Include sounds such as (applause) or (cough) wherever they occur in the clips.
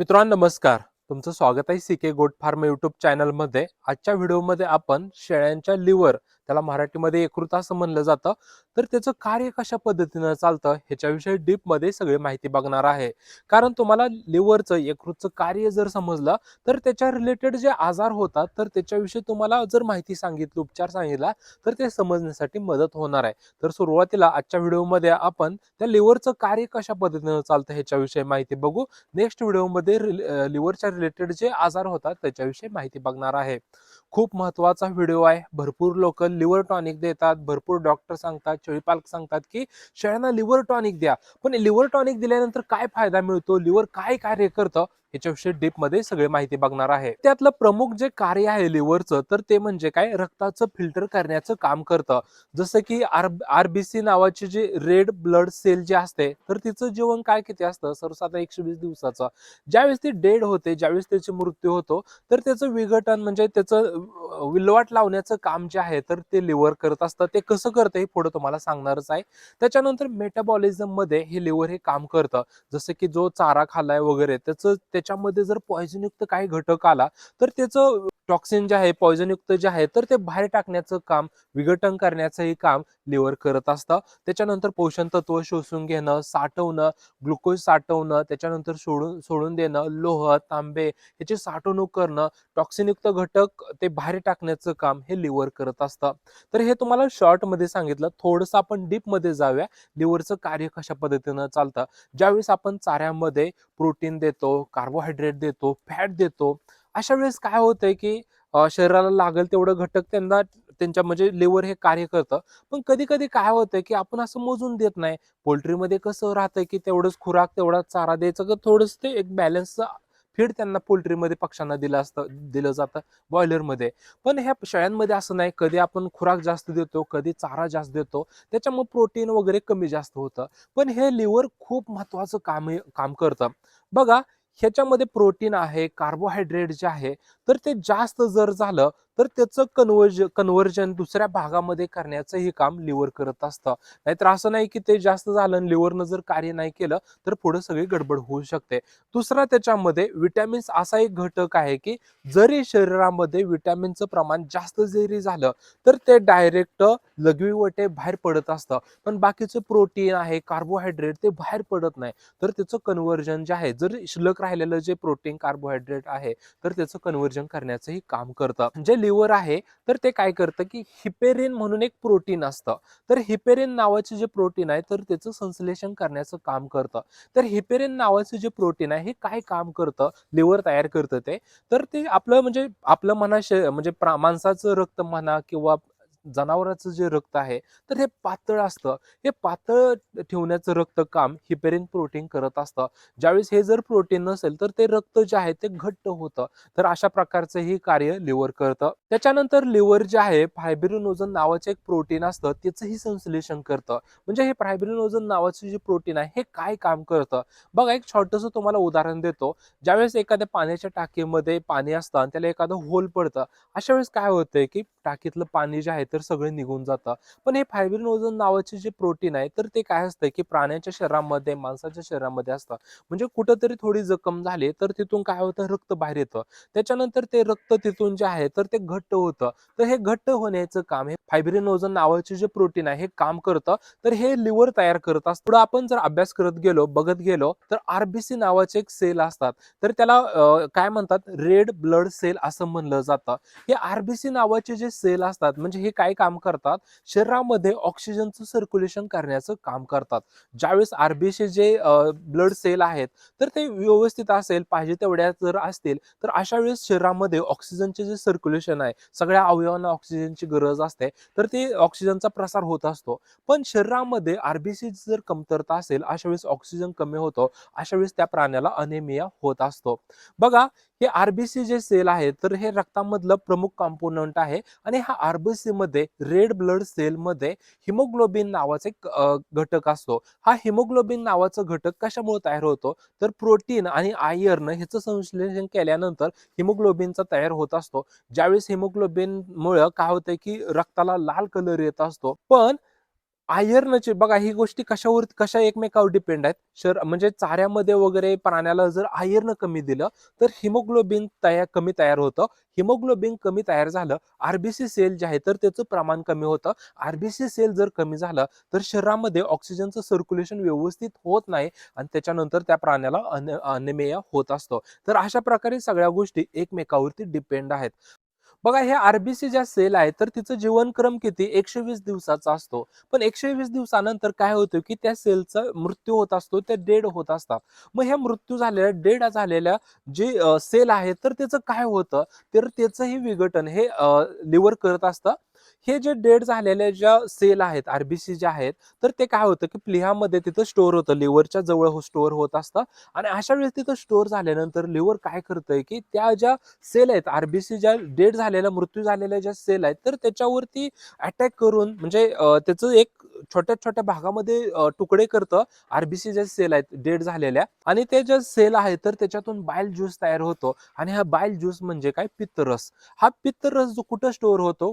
मित्रांनो नमस्कार. तुमचं स्वागत आहे सी के गोट फार्म युट्यूब चॅनलमध्ये आजच्या व्हिडिओमध्ये आपण शेळ्यांच्या लिव्हर त्याला मराठीमध्ये एकृत असं म्हणलं जातं. तर त्याचं कार्य कशा पद्धतीनं चालतं ह्याच्याविषयी डीपमध्ये सगळी माहिती बघणार आहे. कारण तुम्हाला लिव्हरचं यकृतचं कार्य जर समजलं तर त्याच्या रिलेटेड जे आजार होतात तर त्याच्याविषयी तुम्हाला जर माहिती सांगितली उपचार सांगितला तर ते समजण्यासाठी मदत होणार आहे. तर सुरुवातीला आजच्या व्हिडिओमध्ये आपण त्या लिव्हरचं कार्य कशा पद्धतीनं चालतं ह्याच्याविषयी माहिती बघू. नेक्स्ट व्हिडिओमध्ये लिव्हरच्या रिलेटेड जे आजार होतात त्याच्याविषयी माहिती बघणार आहे. खूप महत्त्वाचा व्हिडिओ आहे. भरपूर लोक लिव्हर टॉनिक देतात. भरपूर डॉक्टर सांगतात शेळीपालक सांगतात की शेळ्यांना लिव्हर टॉनिक द्या. पण लिव्हर टॉनिक दिल्यानंतर काय फायदा मिळतो? लिव्हर काय कार्य करतं? ह्याच्याविषयी डीपमध्ये सगळी माहिती बघणार आहे. त्यातलं प्रमुख जे कार्य आहे लिव्हरचं तर ते म्हणजे काय? रक्ताचं फिल्टर करण्याचं काम करतं. जसं की आर आरबीसी नावाचे जे रेड ब्लड सेल जे असते तर तिचं जीवन काय किती असतं? सर्वसाधारण एकशे वीस दिवसाचं. ज्यावेळेस ती डेड होते ज्यावेळेस त्याची मृत्यू होतो तर त्याचं विघटन म्हणजे त्याचं विल्हेवाट लावण्याचं काम जे आहे तर ते लिव्हर करत असतं. ते कसं करतं हे पुढे तुम्हाला सांगणारच आहे. त्याच्यानंतर मेटाबॉलिझममध्ये हे लिव्हर हे काम करतं. जसं की जो चारा खाल्लाय वगैरे त्याचं त्याच्यामध्ये जर पॉयझनयुक्त युक्त काही घटक आला तर त्याचं टॉक्सिन जे आहे पॉयझनयुक्त युक्त जे आहे तर ते बाहेर टाकण्याचं काम विघटन करण्याचंही काम लिव्हर करत असतं. त्याच्यानंतर पोषण तत्व शोषून घेणं साठवणं ग्लुकोज साठवणं त्याच्यानंतर सोडून सोडून देणं लोह तांबे याची साठवणूक करणं टॉक्सिनयुक्त घटक ते बाहेर टाकण्याचं काम हे लिव्हर करत असतं. तर हे तुम्हाला शॉर्टमध्ये सांगितलं थोडंसं आपण डीपमध्ये जाऊया. लिव्हरचं कार्य कशा पद्धतीनं चालतं? ज्यावेळेस आपण चाऱ्यामध्ये प्रोटीन देतो कार्बोहायड्रेट देतो फॅट देतो अशा वेळेस काय होतंय की शरीराला लागेल तेवढं घटक त्यांना त्यांच्या म्हणजे लिव्हर हे कार्य करतं. पण कधी कधी काय होतंय की आपण असं मोजून देत नाही. पोल्ट्रीमध्ये कसं राहतंय की तेवढंच खुराक तेवढा चारा द्यायचं का थोडंच ते एक बॅलन्स फीड त्यांना पोल्ट्रीमध्ये पक्ष्यांना दिलं असतं दिलं जातं बॉयलरमध्ये पण ह्या शेळ्यांमध्ये असं नाही. कधी आपण खुराक जास्त देतो कधी चारा जास्त देतो त्याच्यामुळे प्रोटीन वगैरे कमी जास्त होतं. पण हे लिव्हर खूप महत्वाचं काम काम करतं. बघा ह्याच्यामध्ये प्रोटीन आहे कार्बोहायड्रेट जे आहे तर ते जास्त जर झालं तर त्याचं कन्वर्ज कन्वर्जन दुसऱ्या भागामध्ये करण्याचं हे काम लिव्हर करत असतं. नाहीतर असं नाही की ते जास्त झालं आणि लिव्हरनं जर कार्य नाही केलं तर पुढे सगळी गडबड होऊ शकते. दुसरा त्याच्यामध्ये विटॅमिन्स असा एक घटक आहे की जरी शरीरामध्ये विटॅमिनचं प्रमाण जास्त जरी झालं तर ते डायरेक्ट लघवीवटे बाहेर पडत असतं. पण बाकीचं प्रोटीन आहे कार्बोहायड्रेट ते बाहेर पडत नाही. तर त्याचं कन्व्हर्जन जे आहे जर शिल्लक राहिलेलं जे प्रोटीन कार्बोहायड्रेट आहे तर त्याचं कन्व्हर्जन करण्याचंही काम करतं. जे लिव्हर आहे तर ते काय करतं की हिपेरिन म्हणून एक प्रोटीन असतं. तर हिपेरिन नावाचे जे प्रोटीन आहे तर त्याचं संश्लेषण करण्याचं काम करतं. तर हिपेरिन नावाचं जे प्रोटीन आहे हे काय काम करतं? लिव्हर तयार करतं ते. तर ते आपलं म्हणजे आपलं म्हणा म्हणजे प्रा- माणसाचं रक्त म्हणा किंवा जनावराचं जे रक्त आहे तर हे पातळ असतं. हे पातळ ठेवण्याचं रक्त काम हिपेरिन प्रोटीन करत असतं. ज्यावेळेस हे जर प्रोटीन नसेल तर ते रक्त जे आहे ते घट्ट होतं. तर अशा प्रकारचं हे कार्य लिव्हर करतं. त्याच्यानंतर लिव्हर जे आहे फायब्रिनोजन नावाचं एक प्रोटीन असतं. त्याचंही संश्लेषण करतं. म्हणजे हे फायब्रिनोजन नावाचं जे प्रोटीन आहे हे काय काम करतं? बघा एक छोटंसं तुम्हाला उदाहरण देतो. ज्यावेळेस एखाद्या पाण्याच्या टाकीमध्ये पाणी असतं आणि त्याला एखादं होल पडतं अशा वेळेस काय होतंय की टाकीतलं पाणी जे आहे तर सगळे निघून जातं पण हे फायब्रिनोजन नावाचे जे प्रोटीन आहे तर ते काय असतं की प्राण्याच्या शरीरामध्ये माणसाच्या शरीरामध्ये असतं. म्हणजे कुठंतरी थोडी जखम झाली तर तिथून काय होतं? रक्त बाहेर येतं. त्याच्यानंतर ते रक्त तिथून जे आहे तर ते घट्ट होतं. तर हे घट्ट होण्याचं काम हे फायब्रिनोजन नावाचे जे प्रोटीन आहे हे काम करतं. तर हे लिव्हर तयार करत असतं. पुढे आपण जर अभ्यास करत गेलो बघत गेलो तर आरबीसी नावाचे एक सेल असतात. तर त्याला काय म्हणतात? रेड ब्लड सेल असं म्हणलं जातं. हे आरबीसी नावाचे जे सेल असतात म्हणजे हे काय काम करतात? शरीरामध्ये ऑक्सिजनचं सर्क्युलेशन करण्याचं काम करतात. ज्यावेळेस आरबीसी जे ब्लड सेल आहेत तर ते व्यवस्थित असेल पाहिजे तेवढ्या जर असतील तर अशा वेळेस शरीरामध्ये ऑक्सिजनचे जे सर्क्युलेशन आहे सगळ्या अवयवांना ऑक्सिजनची गरज असते. तर ते ऑक्सिजनचा प्रसार होत असतो. पण शरीरामध्ये आरबीसी जर कमतरता असेल अशा वेळेस ऑक्सिजन कमी होतो अशा वेळेस त्या प्राण्याला अनेमिया होत असतो. बघा हे आरबीसी जे सेल आहे तर हे रक्तामधलं प्रमुख कॉम्पोनंट आहे आणि हा आरबीसी मध्ये रेड ब्लड सेल मध्ये हिमोग्लोबिन नावाचा एक घटक असतो. हा हिमोग्लोबिन नावाचा घटक कशामुळे तयार होतो? तर प्रोटीन आणि आयर्न ह्याचं संश्लेषण केल्यानंतर हिमोग्लोबिनचा तयार होत असतो. ज्यावेळेस हिमोग्लोबिन मुळे काय होतंय की रक्ताला लाल कलर येत असतो. पण आयर्नचे बघा ही गोष्टी कशावर कशा एकमेकावर डिपेंड आहेत? शर म्हणजे चाऱ्यामध्ये वगैरे प्राण्याला जर आयर्न कमी दिलं तर हिमोग्लोबिन तयार कमी तयार होतं. हिमोग्लोबिन कमी तयार झालं आरबीसी सेल जे आहे तर त्याचं प्रमाण कमी होतं. आरबीसी सेल जर कमी झालं तर शरीरामध्ये ऑक्सिजनचं सर्क्युलेशन व्यवस्थित होत नाही आणि त्याच्यानंतर त्या प्राण्याला अन अनिमिया होत असतो. तर अशा प्रकारे सगळ्या गोष्टी एकमेकावरती डिपेंड आहेत. बघा हे आरबीसी ज्या सेल आहे तर तिचं जीवनक्रम किती? एकशे वीस दिवसाचा असतो. पण एकशे वीस दिवसानंतर काय होतं की त्या सेलचा मृत्यू होत असतो त्या डेड होत असतात. मग ह्या मृत्यू झालेल्या डेड झालेल्या जे सेल आहे तर त्याचं काय होतं? तर त्याचंही विघटन हे लिव्हर करत असतं. हे जे डेड झालेल्या ज्या सेल आहेत आरबीसी ज्या आहेत तर ते काय होतं की प्लिहामध्ये तिथं स्टोअर होतं. लिव्हरच्या जवळ हो स्टोअर होत असतं. आणि अशा वेळेस तिथं स्टोअर झाल्यानंतर लिव्हर काय करतंय की त्या ज्या सेल आहेत आरबीसी ज्या डेड झालेल्या मृत्यू झालेल्या ज्या सेल आहेत तर त्याच्यावरती अटॅक करून म्हणजे त्याचं एक छोट्या छोट्या भागामध्ये तुकडे करतं आरबीसी ज्या सेल आहेत डेड झालेल्या. आणि ते ज्या सेल आहेत तर त्याच्यातून बायल ज्यूस तयार होतो. आणि हा बायल ज्यूस म्हणजे काय? पित्तरस. हा पित्तरस जो कुठं स्टोअर होतो?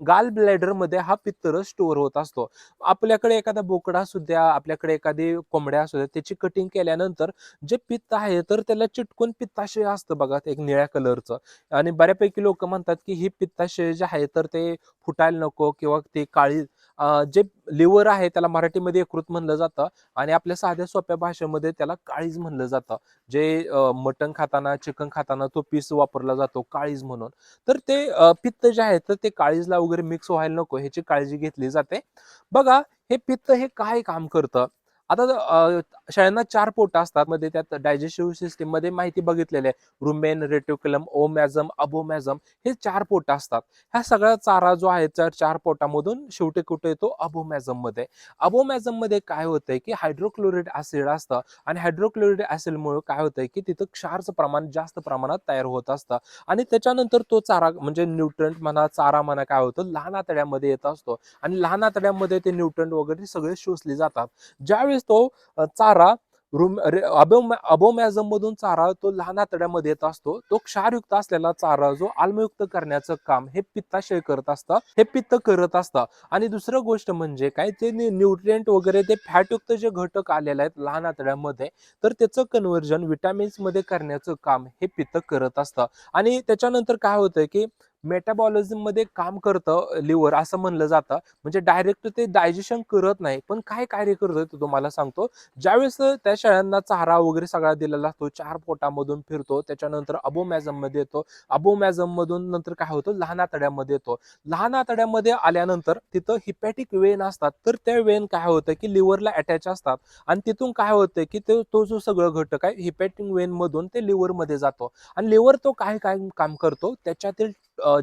गाल ब्लॅडरमध्ये हा पित्तर स्टोअर होत असतो. आपल्याकडे एखादा बोकडा असू द्या आपल्याकडे एखादी कोंबड्या असू द्या त्याची कटिंग केल्यानंतर जे पित्त आहे तर त्याला चिटकून पित्ताशय असतं बघा एक निळ्या कलरचं आणि बऱ्यापैकी लोक म्हणतात की ही पित्ताशय जे आहे तर ते फुटायला नको किंवा ते काळी जे लिव्हर आहे त्याला मराठीमध्ये यकृत म्हणलं जातं आणि आपल्या साध्या सोप्या भाषेमध्ये त्याला काळीज म्हणलं जातं. जे मटण खाताना चिकन खाताना तो पीस वापरला जातो काळीज म्हणून. तर ते पित्त जे आहे तर ते काळीजला वगैरे मिक्स व्हायला नको. ह्याची काळजी घेतली जाते. बघा हे पित्त हे काय काम करतं? आता शेळ्यांना चार पोट असतात. मध्ये त्यात डायजेस्टिव्ह सिस्टीममध्ये माहिती बघितलेली आहे. रुमेन रेटिक्युलम ओमॅझम अबोमॅझम हे चार पोट असतात. ह्या सगळा चारा जो आहे चार पोटामधून शेवटी कुठे येतो? अबोमॅझममध्ये. अबोमॅझममध्ये काय होतंय की हायड्रोक्लोरिड ऍसिड असतं आणि हायड्रोक्लोरिड ऍसिडमुळे काय होतंय की तिथं क्षारचं प्रमाण जास्त प्रमाणात तयार होत असतं. आणि त्याच्यानंतर तो चारा म्हणजे न्यूट्रंट म्हणा चारा म्हणा काय होतं लहान आतड्यामध्ये येत असतो. आणि लहान आतड्यामध्ये ते न्यूट्रंट वगैरे सगळे शोषले जातात. ज्यावेळी त्यावेळेस तो चारा रुम अबोमॅझम मधून चारा तो लहान आतड्यामध्ये येत असतो. तो क्षारयुक्त असलेला चारा जो आल्मयुक्त करण्याचं काम हे पित्ताशय करत असतं हे पित्त करत असतं. आणि दुसरं गोष्ट म्हणजे काय ते न्यूट्रिएंट वगैरे ते फॅटयुक्त जे घटक आलेले आहेत लहान आतड्यामध्ये तर त्याचं कन्व्हर्जन विटॅमिन्समध्ये करण्याचं काम हे पित्त करत असतं. आणि त्याच्यानंतर काय होतं की मेटाबॉलिझममध्ये काम करतं लिव्हर असं म्हणलं जातं. म्हणजे डायरेक्ट ते डायजेशन करत नाही पण काय कार्य करतं ते तुम्हाला सांगतो. ज्यावेळेस त्या शेळ्यांना चारा वगैरे सगळा दिलेला असतो चार पोटामधून फिरतो त्याच्यानंतर अबोमॅझममध्ये येतो. अबोमॅझम मधून नंतर काय होतं? लहान आतड्यामध्ये येतो. लहान आतड्यामध्ये आल्यानंतर तिथं हिपॅटिक वेन असतात. तर त्या वेन काय होतं की लिव्हरला अटॅच असतात. आणि तिथून काय होतं की ते तो जो सगळं घटक आहे हिपॅटिक वेन मधून ते लिव्हरमध्ये जातो. आणि लिव्हर तो काय काय काम करतो? त्याच्यातील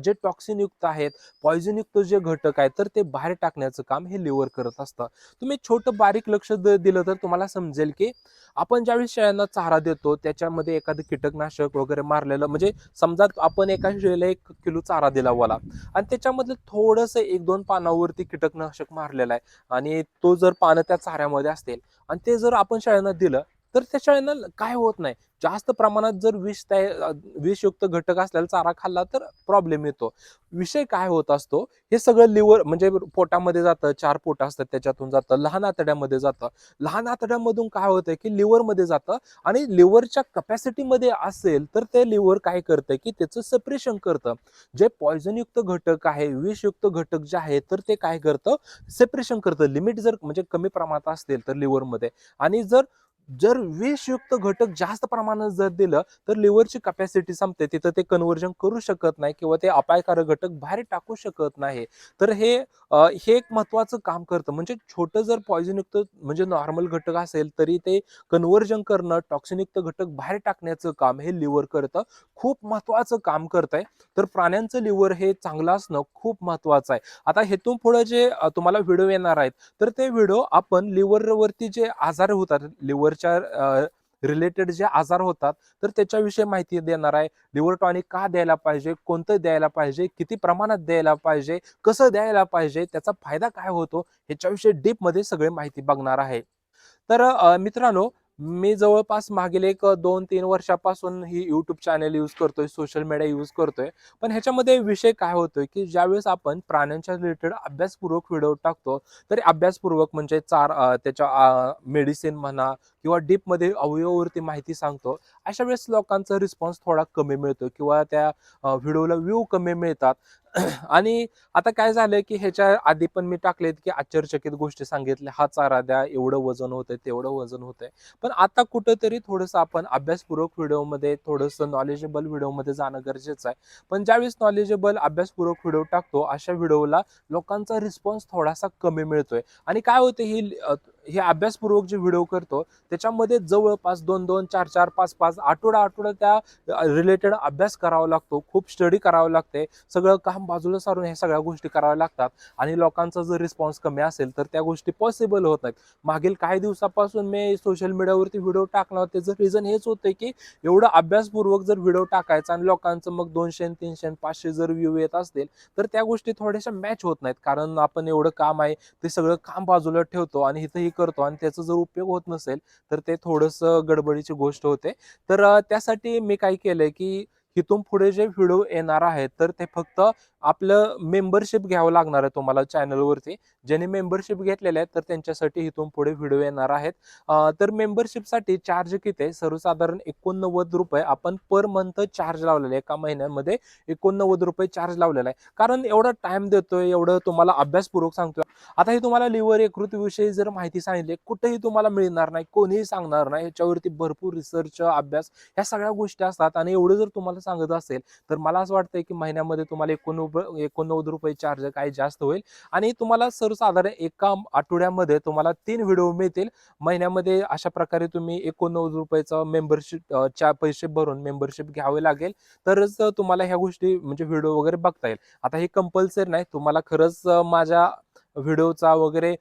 जे टॉक्सिनयुक्त आहेत पॉयझनयुक्त जे घटक आहेत तर ते बाहेर टाकण्याचं काम हे लिव्हर करत असतं. तुम्ही छोटं बारीक लक्ष दिलं तर तुम्हाला समजेल की आपण ज्यावेळी शेळ्यांना चारा देतो त्याच्यामध्ये एखादं कीटकनाशक वगैरे मारलेलं म्हणजे समजा आपण एका शेळीला एक किलो चारा दिला वाला आणि त्याच्यामध्ये थोडंसं एक दोन पानावरती कीटकनाशक मारलेलं आहे आणि तो जर पानं त्या चाऱ्यामध्ये असतील आणि ते जर आपण शेळ्यांना दिलं तर त्या शेळ्यांना काय होत नाही. जास्त प्रमाणात जर विष विषयुक्त घटक असलेला चारा खाल्ला तर प्रॉब्लेम येतो. विषय काय होत असतो? हे सगळं लिव्हर म्हणजे पोटामध्ये जातं चार पोट असतात त्याच्यातून जातं लहान आतड्यामध्ये जातं. लहान आतड्यामधून काय होतं की लिव्हरमध्ये जातं आणि लिव्हरच्या कपॅसिटीमध्ये असेल तर ते लिव्हर काय करतं की त्याचं सेपरेशन करतं. जे पॉयझनयुक्त घटक आहे विषयुक्त घटक जे आहे तर ते काय करतं? सेपरेशन करतं. लिमिट जर म्हणजे कमी प्रमाणात असतील तर लिव्हरमध्ये आणि जर जर विषयुक्त घटक जास्त प्रमाणात जर दिलं तर लिव्हरची कपॅसिटी संपते. तिथं ते कन्वर्जन करू शकत नाही किंवा ते अपायकारक घटक बाहेर टाकू शकत नाही. तर हे हे एक महत्वाचं काम करतं. म्हणजे छोटं जर पॉयझनयुक्त म्हणजे नॉर्मल घटक असेल तरी ते कन्वर्जन करणं टॉक्सिनयुक्त घटक बाहेर टाकण्याचं काम हे लिव्हर करतं. खूप महत्वाचं काम करत आहे तर प्राण्यांचं लिव्हर हे चांगलं असणं खूप महत्वाचं आहे. आता हेतून पुढे जे तुम्हाला व्हिडिओ येणार आहेत तर ते व्हिडिओ आपण लिव्हरवरती जे आजार होतात लिव्हर लिव्हरच्या रिलेटेड जे आजार होतात तर त्याच्याविषयी माहिती देणार आहे. लिव्हर टॉनिक का द्यायला पाहिजे? कोणतं द्यायला पाहिजे? किती प्रमाणात द्यायला पाहिजे? कसं द्यायला पाहिजे? त्याचा फायदा काय होतो? ह्याच्याविषयी डीपमध्ये सगळे माहिती बघणार आहे. तर मित्रांनो मी जवळपास मागील एक दोन तीन वर्षापासून ही यूट्यूब चॅनेल यूज करतोय सोशल मीडिया यूज करतोय. पण ह्याच्यामध्ये विषय काय होतोय की ज्यावेळेस आपण प्राण्यांच्या रिलेटेड अभ्यासपूर्वक व्हिडिओ टाकतो तरी अभ्यासपूर्वक म्हणजे चार त्याच्या मेडिसिन म्हणा किंवा डीपमध्ये अवयवावरती माहिती सांगतो अशा वेळेस लोकांचा रिस्पॉन्स थोडा कमी मिळतो किंवा त्या व्हिडिओला व्ह्यू कमी मिळतात. (clears throat) आणि आता काय झालंय की ह्याच्या आधी पण मी टाकलेत की आश्चर्यचकित गोष्टी सांगितल्या हा चारा द्या एवढं वजन होतंय तेवढं वजन होतंय. पण आता कुठंतरी थोडंसं आपण अभ्यासपूर्वक व्हिडिओमध्ये थोडंसं नॉलेजेबल व्हिडिओमध्ये जाणं गरजेचं आहे. पण ज्यावेळेस नॉलेजेबल अभ्यासपूर्वक व्हिडिओ टाकतो अशा व्हिडिओला लोकांचा रिस्पॉन्स थोडासा कमी मिळतोय. आणि काय होतं ही हे अभ्यासपूर्वक जे व्हिडिओ करतो त्याच्यामध्ये जवळपास दोन दोन चार चार पाच पाच आठवडा आठवडा त्या रिलेटेड अभ्यास करावा लागतो. खूप स्टडी करावं लागते. सगळं काम बाजूला सारून ह्या सगळ्या गोष्टी कराव्या लागतात. आणि लोकांचा जर रिस्पॉन्स कमी असेल तर त्या गोष्टी पॉसिबल होत नाहीत. मागील काही दिवसापासून मी सोशल मीडियावरती व्हिडिओ टाकला त्याचं रिझन हेच होतं की एवढं अभ्यासपूर्वक जर व्हिडिओ टाकायचा आणि लोकांचं मग दोनशे तीनशे पाचशे जर व्ह्यू येत असतील तर त्या गोष्टी थोड्याशा मॅच होत नाहीत. कारण आपण एवढं काम आहे ते सगळं काम बाजूला ठेवतो आणि इथंही करतो आणि त्याचा जर उपयोग होत नसेल तर ते थोडंसं गडबडीची गोष्ट होते. तर त्यासाठी मी काय केलंय की इथून पुढे जे व्हिडिओ येणार आहेत तर ते फक्त आपलं मेंबरशिप घ्यावं लागणार आहे तुम्हाला चॅनलवरती ज्यांनी मेंबरशिप घेतलेले आहेत तर त्यांच्यासाठी इथून पुढे व्हिडिओ येणार आहेत. तर मेंबरशिपसाठी चार्ज किती आहे? सर्वसाधारण एकोणनव्वद रुपये आपण पर मंथ चार्ज लावलेला आहे एका महिन्यामध्ये. एकोणनव्वद रुपये चार्ज लावलेला आहे. कारण एवढा टाइम देतोय एवढं तुम्हाला अभ्यासपूर्वक सांगतोय. आता हे तुम्हाला लिव्हर विषयी जर माहिती सांगितली कुठेही तुम्हाला मिळणार नाही कोणीही सांगणार नाही याच्यावरती भरपूर रिसर्च अभ्यास ह्या सगळ्या गोष्टी असतात. आणि एवढं जर तुम्हाला सांगत असेल तर मला असं वाटतंय की महिन्यामध्ये तुम्हाला एकोणनव्वद एकोणनव्वद रुपये चार्ज काही जास्त होईल. आणि तुम्हाला सर्वसाधारण एका आठवड्यामध्ये तुम्हाला तीन व्हिडिओ मिळतील. महिन्यामध्ये अशा प्रकारे तुम्ही एकोणनव्वद रुपयाचं मेंबरशिप च्या पैसे भरून मेंबरशिप घ्यावे लागेल. तरच तुम्हाला ह्या गोष्टी म्हणजे व्हिडिओ वगैरे बघता येईल. आता हे कंपल्सरी नाही. तुम्हाला खरंच माझ्या व्हिडिओचा वगैरे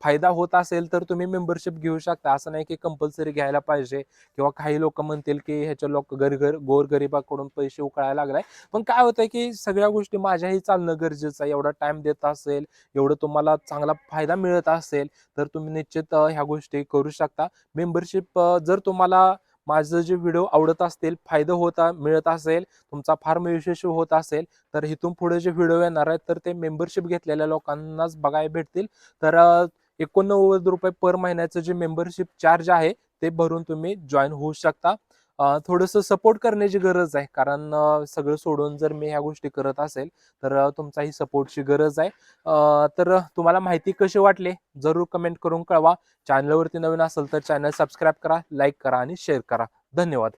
फायदा होत असेल तर तुम्ही मेंबरशिप घेऊ शकता. असं नाही की कंपल्सरी घ्यायला पाहिजे किंवा काही लोक म्हणतील की ह्याच्या लोक गरीगर गोरगरिबाकडून पैसे उकळायला लागलाय. पण काय होतंय की सगळ्या गोष्टी माझ्याही चालणं गरजेचं आहे. एवढा टाइम देत असेल एवढं तुम्हाला चांगला फायदा मिळत असेल तर तुम्ही निश्चित ह्या गोष्टी करू शकता. मेंबरशिप जर तुम्हाला माझं जे व्हिडिओ आवडत असतील फायदा होता मिळत असेल तुमचा फार यशस्वी होत असेल तर इथून पुढे जे व्हिडिओ येणार आहेत तर ते मेंबरशिप घेतलेल्या लोकांनाच बघायला भेटतील. तर एकोणनव्वद रुपये पर महिन्याचं जे मेंबरशिप चार्ज आहे ते भरून तुम्ही जॉईन होऊ शकता. थोडंसं सपोर्ट करण्याची गरज आहे. कारण सगळं सोडून जर मी ह्या गोष्टी करत असेल तर तुमचाही सपोर्टची गरज आहे. तर तुम्हाला माहिती कशी वाटली? जरूर कमेंट करून कळवा. चॅनलवरती नवीन असेल तर चॅनल सबस्क्राईब करा लाईक करा आणि शेअर करा. धन्यवाद.